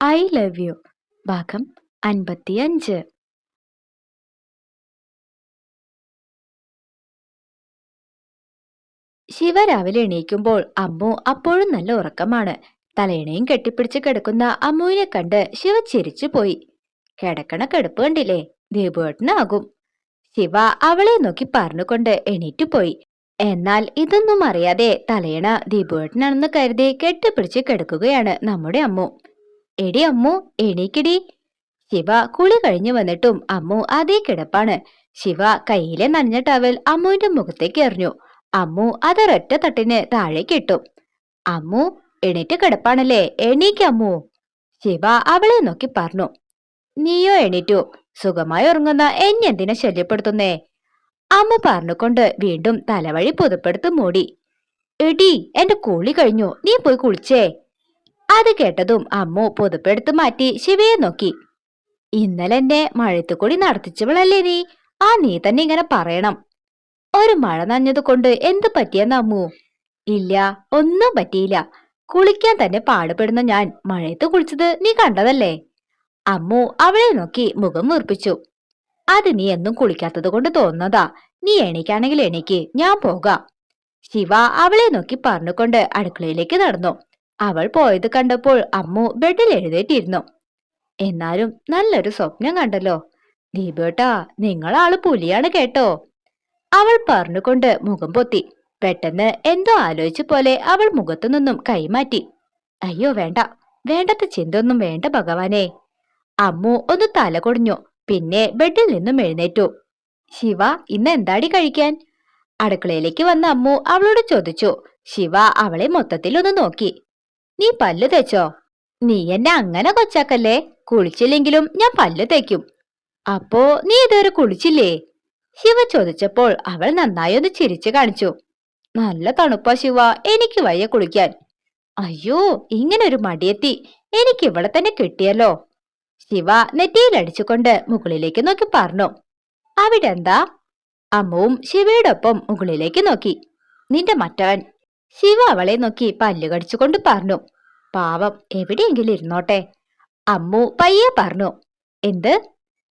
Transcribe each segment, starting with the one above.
I love U ഭാഗം അൻപത്തിയഞ്ച്. ശിവ രാവിലെ എണീക്കുമ്പോൾ അമ്മു അപ്പോഴും നല്ല ഉറക്കമാണ്. തലയിണയും കെട്ടിപ്പിടിച്ച് കിടക്കുന്ന അമ്മുവിനെ കണ്ട് ശിവ ചിരിച്ചു പോയി കിടക്കണ കിടപ്പ് കണ്ടില്ലേ? ദീപുവേട്ടനാകും ശിവ അവളെ നോക്കി പറഞ്ഞുകൊണ്ട് എണീറ്റു പോയി എന്നാൽ ഇതൊന്നും അറിയാതെ തലയിണ ദീപുവേട്ടനാണെന്ന് കരുതി കെട്ടിപ്പിടിച്ച് കിടക്കുകയാണ് നമ്മുടെ അമ്മു. എടി അമ്മു എണീക്കിടി. ശിവ കുളി കഴിഞ്ഞു വന്നിട്ടും അമ്മു അതേ കിടപ്പാണ്. ശിവ കയ്യിലെ നനഞ്ഞ ടവൽ അമ്മുവിന്റെ മുഖത്തേക്ക് എറിഞ്ഞു. അമ്മു അതൊരൊറ്റ തട്ടിന് താഴേക്ക് ഇട്ടു. അമ്മു എണീറ്റ് കിടപ്പാണല്ലേ? എണീക്കമ്മു ശിവ അവളെ നോക്കി പറഞ്ഞു. നീയോ എണീറ്റു? സുഖമായി ഉറങ്ങുന്ന എന്നെ എന്തിനെ ശല്യപ്പെടുത്തുന്നേ? അമ്മ പറഞ്ഞുകൊണ്ട് വീണ്ടും തലവഴി പുതപ്പെടുത്ത് മൂടി. എടി എന്റെ കുളി കഴിഞ്ഞു. നീ പോയി കുളിച്ചേ. അത് കേട്ടതും അമ്മു പുതുപ്പെടുത്ത് മാറ്റി ശിവയെ നോക്കി. ഇന്നലെ എന്നെ മഴത്തുകൂടി നടത്തിച്ചവളല്ലേ നീ? ആ നീ തന്നെ ഇങ്ങനെ പറയണം. ഒരു മഴ നഞ്ഞത് കൊണ്ട് എന്ത് പറ്റിയെന്ന് അമ്മു? ഇല്ല ഒന്നും പറ്റിയില്ല. കുളിക്കാൻ തന്നെ പാടുപെടുന്ന ഞാൻ മഴയത്ത് കുളിച്ചത് നീ കണ്ടതല്ലേ? അമ്മു അവളെ നോക്കി മുഖം വീർപ്പിച്ചു. അത് നീ എന്നും കുളിക്കാത്തത് കൊണ്ട് തോന്നുന്നതാ. നീ എണീക്കാണെങ്കിൽ എണീക്ക്. ഞാൻ പോകാം. ശിവ അവളെ നോക്കി പറഞ്ഞുകൊണ്ട് അടുക്കളയിലേക്ക് നടന്നു. അവൾ പോയത് കണ്ടപ്പോൾ അമ്മു ബെഡിൽ എഴുന്നേറ്റിരുന്നു എന്നാലും നല്ലൊരു സ്വപ്നം കണ്ടല്ലോ. ദീപേട്ടാ നിങ്ങളാൾ പുലിയാണ് കേട്ടോ. അവൾ പറഞ്ഞുകൊണ്ട് മുഖം പൊത്തി. പെട്ടെന്ന് എന്തോ ആലോചിച്ച പോലെ അവൾ മുഖത്തു നിന്നും കൈമാറ്റി. അയ്യോ വേണ്ട. വേണ്ടത്ത ചിന്തൊന്നും വേണ്ട ഭഗവാനെ. അമ്മു ഒന്ന് തല കൊടിഞ്ഞു. പിന്നെ ബെഡിൽ നിന്നും എഴുന്നേറ്റു. ശിവ ഇന്ന് എന്താടി കഴിക്കാൻ? അടുക്കളയിലേക്ക് വന്ന അമ്മു അവളോട് ചോദിച്ചു. ശിവ അവളെ മൊത്തത്തിൽ ഒന്ന് നോക്കി. നീ പല്ല് തേച്ചോ? നീ എന്നെ അങ്ങനെ കൊച്ചാക്കല്ലേ? കുളിച്ചില്ലെങ്കിലും ഞാൻ പല്ല് തേക്കും. അപ്പോ നീ ഇതുവരെ കുളിച്ചില്ലേ? ശിവ ചോദിച്ചപ്പോൾ അവൾ നന്നായി ഒന്ന് ചിരിച്ചു കാണിച്ചു. നല്ല തണുപ്പാ ശിവ എനിക്ക് വയ്യ കുളിക്കാൻ. അയ്യോ ഇങ്ങനൊരു മടിയെത്തി. എനിക്ക് ഇവിടെ തന്നെ കിട്ടിയല്ലോ. ശിവ നെറ്റിയിൽ അടിച്ചുകൊണ്ട് മുകളിലേക്ക് നോക്കി പറഞ്ഞു. അവിടെ എന്താ അമ്മുവും ശിവയുടെ ഒപ്പം മുകളിലേക്ക് നോക്കി. നിന്റെ മറ്റവൻ ശിവ അവളെ നോക്കി പല്ലു കടിച്ചുകൊണ്ട് പറഞ്ഞു പാവം എവിടെയെങ്കിലും ഇരുന്നോട്ടെ. അമ്മു പയ്യെ പറഞ്ഞു എന്ത്?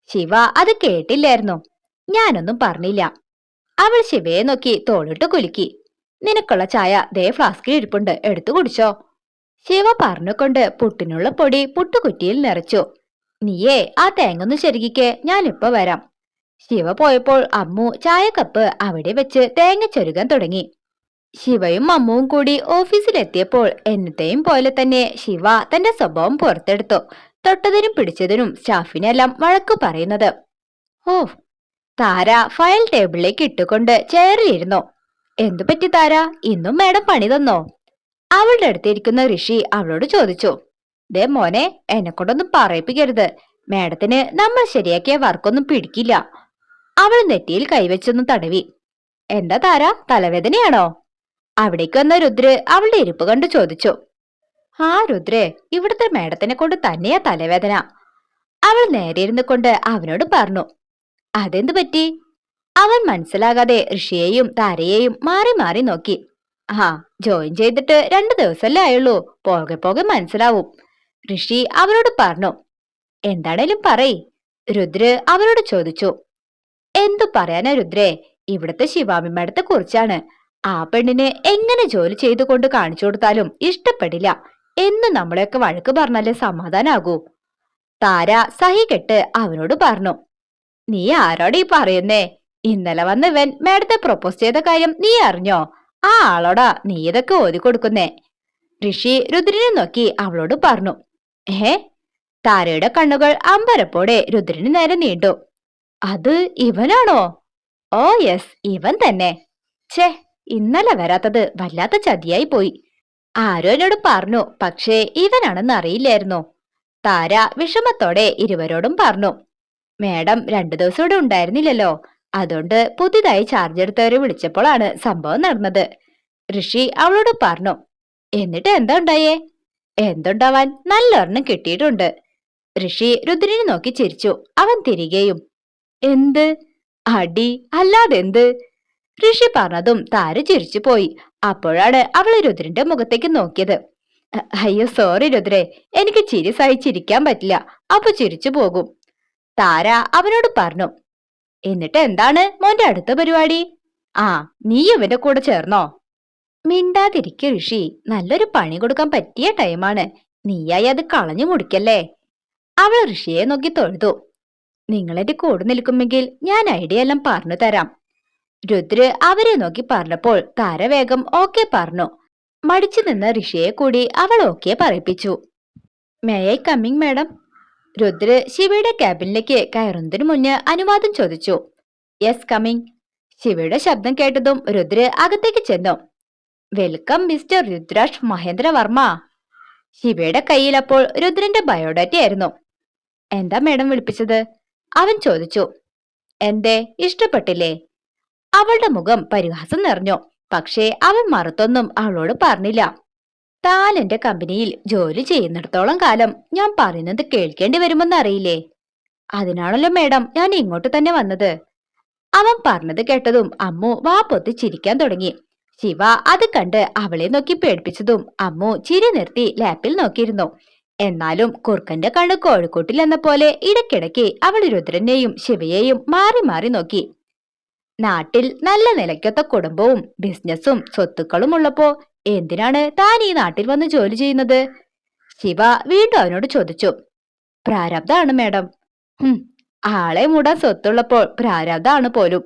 ശിവ അത് കേട്ടില്ലായിരുന്നു. ഞാനൊന്നും പറഞ്ഞില്ല. അവൾ ശിവയെ നോക്കി തോളിട്ട് കുലുക്കി. നിനക്കുള്ള ചായ ദേ ഫ്ലാസ്കിൽ ഇരിപ്പുണ്ട് എടുത്തു കുടിച്ചോ ശിവ പറഞ്ഞുകൊണ്ട് പുട്ടിനുള്ള പൊടി പുട്ടുകുറ്റിയിൽ നിറച്ചു. നീയേ ആ തേങ്ങൊന്ന് ശരിക്കിക്ക് ഞാനിപ്പോ വരാം ശിവ പോയപ്പോൾ അമ്മു ചായക്കപ്പ് അവിടെ വെച്ച് തേങ്ങ ചൊരുകാൻ തുടങ്ങി. ശിവയും അമ്മുവും കൂടി ഓഫീസിലെത്തിയപ്പോൾ എന്നത്തെയും പോലെ തന്നെ ശിവ തന്റെ സ്വഭാവം പുറത്തെടുത്തു. തൊട്ടതിനും പിടിച്ചതിനും സ്റ്റാഫിനെല്ലാം വഴക്കു പറയുന്നത്. ഓ താര ഫയൽ ടേബിളിലേക്ക് ഇട്ടുകൊണ്ട് ചെയറിലിരുന്നു എന്തു പറ്റി താര? ഇന്നും മേഡം പണി തന്നോ? അവളുടെ അടുത്തിരിക്കുന്ന ഋഷി അവളോട് ചോദിച്ചു. ദേ മോനെ എന്നെ കൊണ്ടൊന്നും പറയിപ്പിക്കരുത്. മേഡത്തിന് നമ്മൾ ശരിയാക്കിയ വർക്കൊന്നും പിടിക്കില്ല. അവൾ നെറ്റിയിൽ കൈവച്ചൊന്ന് തടവി. എന്താ താര? തലവേദനയാണോ? അവിടേക്ക് വന്ന രുദ്ര അവളുടെ ഇരിപ്പ് കണ്ട് ചോദിച്ചു. ആ രുദ്രേ ഇവിടുത്തെ മേഡത്തിനെ കൊണ്ട് തന്നെയാ തലവേദന. അവൾ നേരെ ഇരുന്നു കൊണ്ട് അവനോട് പറഞ്ഞു. അതെന്ത് പറ്റി? അവൻ മനസ്സിലാകാതെ ഋഷിയെയും താരയെയും മാറി മാറി നോക്കി. ആ ജോയിൻ ചെയ്തിട്ട് രണ്ടു ദിവസമല്ലേ ആയുള്ളൂ. പോകെ പോകെ മനസ്സിലാവും. ഋഷി അവനോട് പറഞ്ഞു. എന്താണേലും പറയ്. രുദ്ര അവനോട് ചോദിച്ചു. എന്തു പറയാനാ രുദ്രേ? ഇവിടുത്തെ ശിവാമി കുറിച്ചാണ്. ആ പെണ്ണിനെ എങ്ങനെ ജോലി ചെയ്തു കൊണ്ട് കാണിച്ചു കൊടുത്താലും ഇഷ്ടപ്പെടില്ല. എന്ന് നമ്മളെയൊക്കെ വഴക്ക് പറഞ്ഞാലേ സമാധാനാകൂ. താര സഹി കെട്ട് അവനോട് പറഞ്ഞു നീ ആരോട് ഈ പറയുന്നേ? ഇന്നലെ വന്ന് ഇവൻ മേഡത്തെ പ്രൊപ്പോസ് ചെയ്ത കാര്യം നീ അറിഞ്ഞോ? ആ ആളോടാ നീ ഇതൊക്കെ ഓതി കൊടുക്കുന്നേ? ഋഷി രുദ്രനെ നോക്കി അവളോട് പറഞ്ഞു ഏ? താരയുടെ കണ്ണുകൾ അമ്പരപ്പോടെ രുദ്രന് നേരെ നീണ്ടു. അത് ഇവനാണോ? ഓ യെസ് ഇവൻ തന്നെ. ഛേ ഇന്നലെ വരാത്തത് വല്ലാത്ത ചതിയായി പോയി. ആരോ എന്നോട് പറഞ്ഞു പക്ഷേ ഇവനാണെന്ന് അറിയില്ലായിരുന്നു. താര വിഷമത്തോടെ ഇരുവരോടും പറഞ്ഞു മേഡം രണ്ടു ദിവസം ഇവിടെ ഉണ്ടായിരുന്നില്ലല്ലോ. അതുകൊണ്ട് പുതിയതായി ചാർജ് എടുത്തവരെ വിളിച്ചപ്പോഴാണ് സംഭവം നടന്നത്. ഋഷി അവളോട് പറഞ്ഞു എന്നിട്ട് എന്താ ഉണ്ടായേ? എന്തുണ്ടാവാൻ നല്ലൊരെണ്ണം കിട്ടിയിട്ടുണ്ട്. ഋഷി രുദ്രനെ നോക്കി ചിരിച്ചു. അവൻ തിരികെയും എന്ത്? അടി? അല്ലാതെന്ത്? ഋഷി പറഞ്ഞതും താര ചിരിച്ചു പോയി. അപ്പോഴാണ് അവൾ രുദ്രന്റെ മുഖത്തേക്ക് നോക്കിയത്. അയ്യോ സോറി രുദ്രെ എനിക്ക് ചിരി സഹിച്ചിരിക്കാൻ പറ്റില്ല. അപ്പൊ ചിരിച്ചു പോകും. താര അവനോട് പറഞ്ഞു എന്നിട്ട് എന്താണ് മോന്റെ അടുത്ത പരിപാടി? ആ നീ ഇവന്റെ കൂടെ ചേർന്നോ? മിണ്ടാതിരിക്ക ഋഷി നല്ലൊരു പണി കൊടുക്കാൻ പറ്റിയ ടൈമാണ് നീയായി അത് കളഞ്ഞു മുടിക്കല്ലേ? അവൾ ഋഷിയെ നോക്കി തൊഴുതു. നിങ്ങളെന്റെ കൂടെ നിൽക്കുമെങ്കിൽ ഞാൻ ഐഡിയ എല്ലാം പറഞ്ഞു തരാം. രുദ്ര അവരെ നോക്കി പറഞ്ഞപ്പോൾ താരവേഗം ഓക്കെ പറഞ്ഞു. മടിച്ചു നിന്ന ഋഷിയെ കൂടി അവൾ okay പറയിപ്പിച്ചു. May I coming madam Rudra ശിവയുടെ ക്യാബിനിലേക്ക് കയറുന്നതിനു മുന്നേ അനുവാദം ചോദിച്ചു. യെസ് കമ്മിങ് ശിവയുടെ ശബ്ദം കേട്ടതും രുദ്ര അകത്തേക്ക് ചെന്നു. വെൽക്കം മിസ്റ്റർ രുദ്രാഷ് മഹേന്ദ്ര വർമ്മ ശിവയുടെ കയ്യിൽ അപ്പോൾ രുദ്രന്റെ ബയോഡാറ്റ ആയിരുന്നു. എന്താ മേഡം വിളിപ്പിച്ചത്? അവൻ ചോദിച്ചു. എന്തേ ഇഷ്ടപ്പെട്ടില്ലേ? അവളുടെ മുഖം പരിഹാസം നിറഞ്ഞു. പക്ഷേ അവൻ മറുത്തൊന്നും അവളോട് പറഞ്ഞില്ല. താൻ എന്റെ കമ്പനിയിൽ ജോലി ചെയ്യുന്നിടത്തോളം കാലം ഞാൻ പറയുന്നത് കേൾക്കേണ്ടി വരുമെന്ന് അറിയില്ലേ അതിനാണല്ലോ മേഡം ഞാൻ ഇങ്ങോട്ട് തന്നെ വന്നത്. അവൻ പറഞ്ഞത് കേട്ടതും അമ്മു വാ പൊത്തി ചിരിക്കാൻ തുടങ്ങി. ശിവ അത് കണ്ട് അവളെ നോക്കി പേടിപ്പിച്ചതും അമ്മു ചിരി നിർത്തി ലാപ്പിൽ നോക്കിയിരുന്നു. എന്നാലും കുറുക്കന്റെ കണ്ണ് കോഴിക്കോട്ടിൽ എന്ന പോലെ ഇടയ്ക്കിടയ്ക്ക് അവൾ രുദ്രനെയും ശിവയെയും മാറി മാറി നോക്കി. നാട്ടിൽ നല്ല നിലയ്ക്കൊത്ത കുടുംബവും ബിസിനസ്സും സ്വത്തുക്കളും ഉള്ളപ്പോ എന്തിനാണ് താൻ ഈ നാട്ടിൽ വന്ന് ജോലി ചെയ്യുന്നത്? ശിവ വീണ്ടും അവനോട് ചോദിച്ചു. പ്രാരബ്ധാണ് മേഡം. ആളെ മൂടാൻ സ്വത്തുള്ളപ്പോൾ പ്രാരബ്ധാണ് പോലും.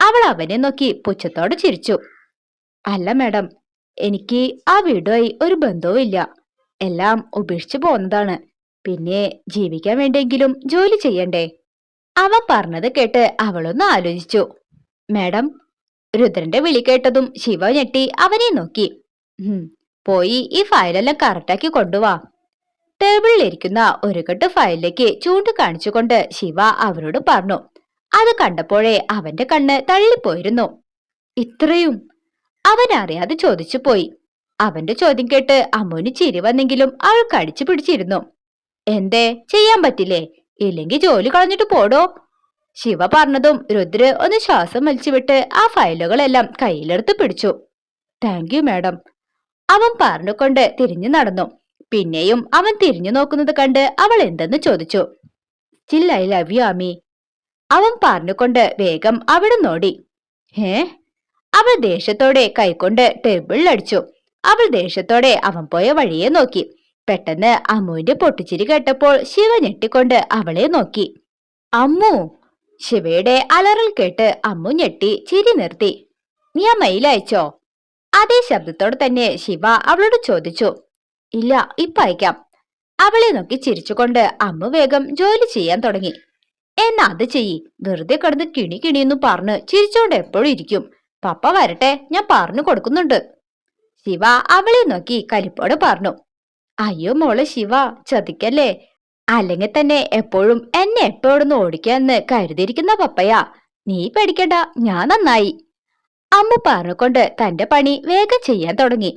അവൾ അവനെ നോക്കി പുച്ഛത്തോടെ ചിരിച്ചു. അല്ല മേഡം എനിക്ക് ആ വീടുമായി ഒരു ബന്ധവും ഇല്ല. എല്ലാം ഉപേക്ഷിച്ചു പോന്നതാണ് പിന്നെ ജീവിക്കാൻ വേണ്ടിയെങ്കിലും ജോലി ചെയ്യണ്ടേ? അവൻ പറഞ്ഞത് കേട്ട് അവളൊന്ന് ആലോചിച്ചു. മേഡം രുദ്രന്റെ വിളി കേട്ടതും ശിവ ഞെട്ടി അവനെ നോക്കി. പോയി ഈ ഫയലെല്ലാം കറക്റ്റാക്കി കൊണ്ടുവാ. ടേബിളിൽ ഇരിക്കുന്ന ഒരു കെട്ട് ഫയലിലേക്ക് ചൂണ്ടിക്കാണിച്ചുകൊണ്ട് ശിവ അവരോട് പറഞ്ഞു. അത് കണ്ടപ്പോഴേ അവന്റെ കണ്ണ് തള്ളിപ്പോയിരുന്നു. ഇത്രയും? അവൻ അറിയാതെ ചോദിച്ചു പോയി. അവന്റെ ചോദ്യം കേട്ട് അമ്മുന് ചിരി വന്നെങ്കിലും അവൾ കടിച്ചു പിടിച്ചിരുന്നു. എന്തേ? ചെയ്യാൻ പറ്റില്ലേ? ഇല്ലെങ്കിൽ ജോലി കളഞ്ഞിട്ട് പോടോ? ശിവ പറഞ്ഞതും രുദ്ര ഒന്ന് ശ്വാസം വലിച്ചുവിട്ട് ആ ഫയലുകളെല്ലാം കയ്യിലെടുത്ത് പിടിച്ചു. താങ്ക് യു മാഡം അവൻ പറഞ്ഞുകൊണ്ട് തിരിഞ്ഞു നടന്നു. പിന്നെയും അവൻ തിരിഞ്ഞു നോക്കുന്നത് കണ്ട് അവൾ എന്തെന്ന് ചോദിച്ചു. Still I love you Ami അവൻ പറഞ്ഞുകൊണ്ട് വേഗം അവിടെ നോടി. ഏ അവൾ ദേഷ്യത്തോടെ കൈകൊണ്ട് ടേബിളിൽ അടിച്ചു. അവൾ ദേഷ്യത്തോടെ അവൻ പോയ വഴിയെ നോക്കി. പെട്ടെന്ന് അമ്മുവിന്റെ പൊട്ടിച്ചിരി കേട്ടപ്പോൾ ശിവ ഞെട്ടിക്കൊണ്ട് അവളെ നോക്കി. അമ്മു ശിവയുടെ അലറൽ കേട്ട് അമ്മു ഞെട്ടി ചിരി നിർത്തി. നീ ആ മെയിൽ അയച്ചോ? അതേ ശബ്ദത്തോടെ തന്നെ ശിവ അവളോട് ചോദിച്ചു. ഇല്ല ഇപ്പൊ അയക്കാം. അവളെ നോക്കി ചിരിച്ചുകൊണ്ട് അമ്മു വേഗം ജോലി ചെയ്യാൻ തുടങ്ങി. എന്നാ അത് ചെയ്യ്. വെറുതെ കിടന്ന് കിണി കിണിയെന്ന് പറഞ്ഞ് ചിരിച്ചോണ്ട് എപ്പോഴും ഇരിക്കും. പപ്പ വരട്ടെ ഞാൻ പറഞ്ഞു കൊടുക്കുന്നുണ്ട്. ശിവ അവളെ നോക്കി കലിപ്പോടെ പറഞ്ഞു. അയ്യോ മോളെ ശിവ ചതിക്കല്ലേ? അല്ലെങ്കിൽ തന്നെ എപ്പോഴും എന്നെ എപ്പോഴും ഓടിക്കാന്ന് കരുതിയിരിക്കുന്ന പപ്പയാ. നീ പേടിക്കണ്ട ഞാൻ നന്നായി. അമ്മ പറഞ്ഞുകൊണ്ട് തന്റെ പണി വേഗം ചെയ്യാൻ തുടങ്ങി.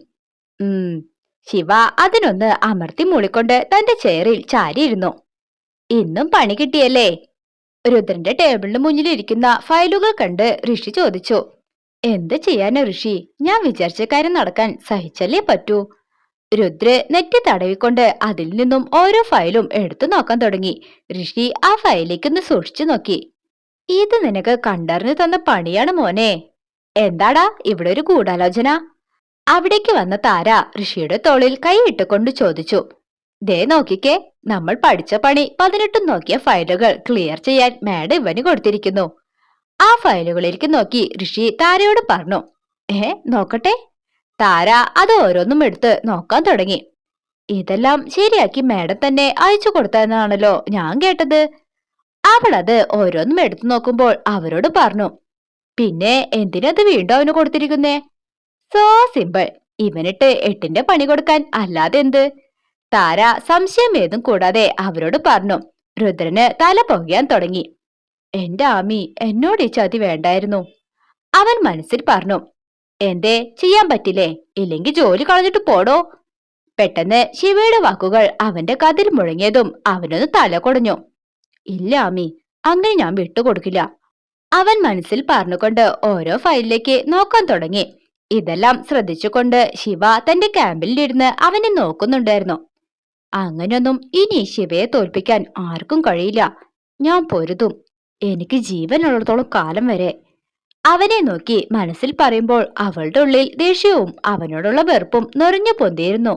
ഉം ശിവ അതിനൊന്ന് അമർത്തി മൂളിക്കൊണ്ട് തന്റെ ചെയറിൽ ചാരിയിരുന്നു. ഇന്നും പണി കിട്ടിയല്ലേ? രുദ്രന്റെ ടേബിളിന് മുന്നിലിരിക്കുന്ന ഫയലുകൾ കണ്ട് ഋഷി ചോദിച്ചു. എന്ത് ചെയ്യാനാ ഋഷി? ഞാൻ വിചാരിച്ച കാര്യം നടക്കാൻ സഹിച്ചല്ലേ പറ്റൂ. രുദ്ര നെറ്റി തടവിക്കൊണ്ട് അതിൽ നിന്നും ഓരോ ഫയലും എടുത്തു നോക്കാൻ തുടങ്ങി. ഋഷി ആ ഫയലിലേക്കൊന്ന് സൂക്ഷിച്ചു നോക്കി. ഇത് നിനക്ക് കണ്ടറിഞ്ഞു തന്ന പണിയാണ് മോനെ. എന്താടാ ഇവിടെ ഒരു ഗൂഢാലോചന? അവിടേക്ക് വന്ന താര ഋഷിയുടെ തോളിൽ കൈയിട്ടുകൊണ്ട് ചോദിച്ചു. ദേ നോക്കിക്കേ നമ്മൾ പഠിച്ച പണി പതിനെട്ടും നോക്കിയ ഫയലുകൾ ക്ലിയർ ചെയ്യാൻ മാഡം ഇവന് കൊടുത്തിരിക്കുന്നു. ആ ഫയലുകളിലേക്ക് നോക്കി ഋഷി താരയോട് പറഞ്ഞു. ഏ നോക്കട്ടെ. താര അത് ഓരോന്നും എടുത്ത് നോക്കാൻ തുടങ്ങി. ഇതെല്ലാം ശരിയാക്കി മേഡം തന്നെ അയച്ചു കൊടുത്തെന്നാണല്ലോ ഞാൻ കേട്ടത്. അവളത് ഓരോന്നും എടുത്തു നോക്കുമ്പോൾ അവരോട് പറഞ്ഞു പിന്നെ എന്തിനത് വീണ്ടും അവന് കൊടുത്തിരിക്കുന്നേ? സോ സിമ്പിൾ ഇവനിട്ട് എട്ടിന്റെ പണി കൊടുക്കാൻ അല്ലാതെ എന്ത്? താര സംശയം ഏതും കൂടാതെ അവരോട് പറഞ്ഞു രുദ്രന് തല പൊകയാൻ തുടങ്ങി. എന്റെ ആമി എന്നോട് ഈ ചതി വേണ്ടായിരുന്നു. അവൻ മനസ്സിൽ പറഞ്ഞു എന്തേ ചെയ്യാൻ പറ്റില്ലേ? ഇല്ലെങ്കിൽ ജോലി കളഞ്ഞിട്ട് പോടോ. പെട്ടെന്ന് ശിവയുടെ വാക്കുകൾ അവന്റെ കതിൽ മുഴങ്ങിയതും അവനൊന്ന് തല കൊടഞ്ഞു ഇല്ല ആമി അങ്ങനെ ഞാൻ വിട്ടുകൊടുക്കില്ല. അവൻ മനസ്സിൽ പറഞ്ഞുകൊണ്ട് ഓരോ ഫയലിലേക്ക് നോക്കാൻ തുടങ്ങി. ഇതെല്ലാം ശ്രദ്ധിച്ചുകൊണ്ട് ശിവ തന്റെ ക്യാമ്പിലിരുന്ന് അവനെ നോക്കുന്നുണ്ടായിരുന്നു. അങ്ങനെയൊന്നും ഇനി ശിവയെ തോൽപ്പിക്കാൻ ആർക്കും കഴിയില്ല. ഞാൻ പൊരുതും. എനിക്ക് ജീവനുള്ളിടത്തോളം കാലം വരെ അവനെ നോക്കി മനസ്സിൽ പറയുമ്പോൾ അവളുടെ ഉള്ളിൽ ദേഷ്യവും അവനോടുള്ള വെറുപ്പും നിറഞ്ഞു പൊന്തിയിരുന്നു.